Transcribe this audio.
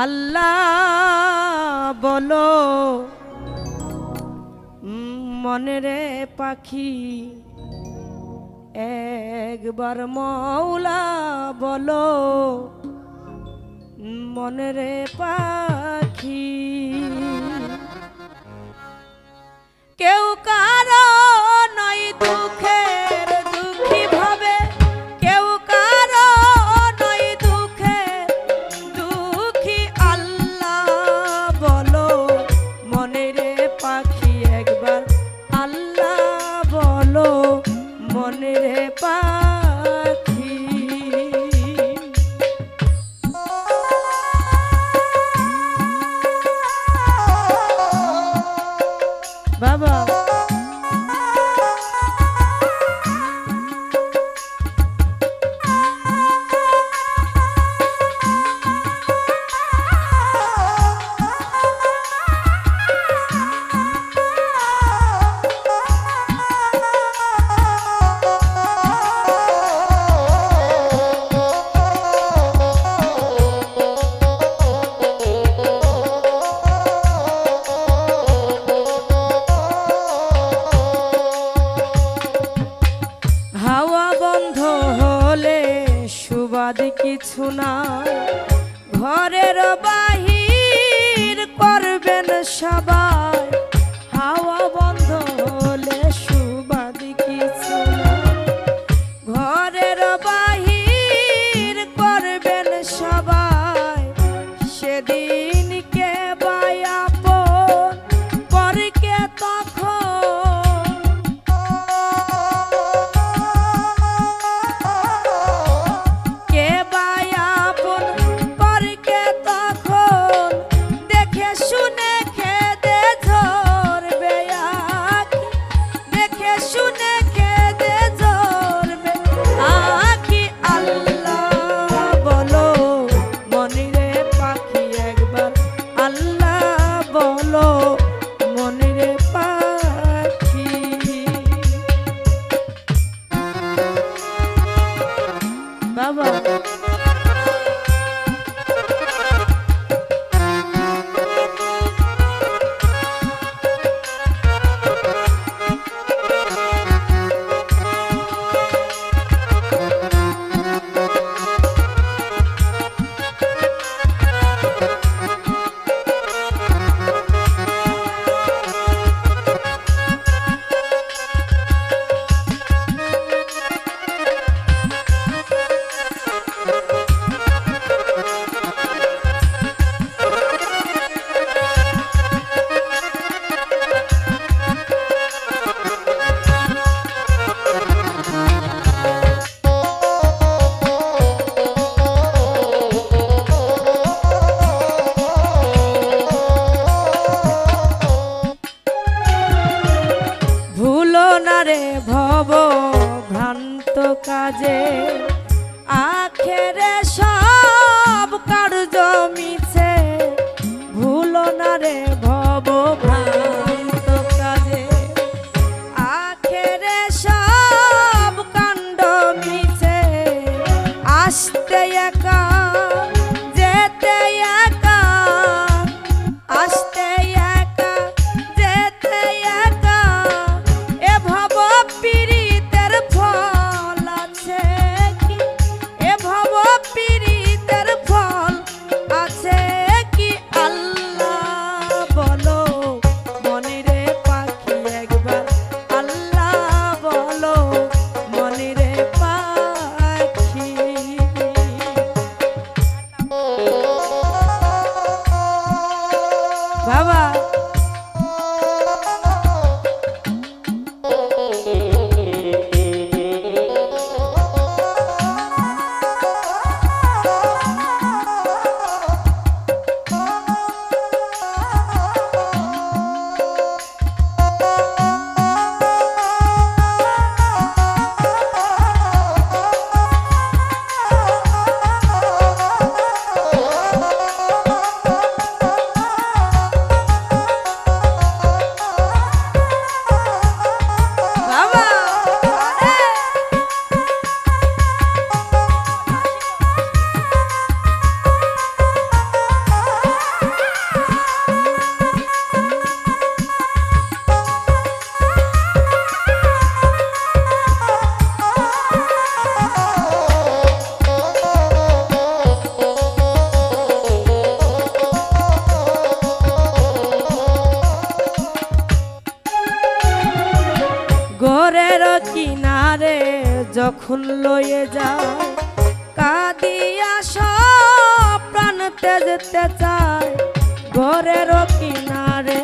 আল্লাহ বলো মনেরে পাখি একবার মৌলা বলো মনেরে পাখি। কেউ কারও শোনা ঘরের বাহির করবেন সবাই। হাওয়া কাজে। আখেরে সব কার্য মিছে। ভুলো না রে ভব ভাই বাবা। কিনারে যখন লয়ে যাও কাদিয়া সব প্রাণ তেজতে চায়। ঘরের কিনারে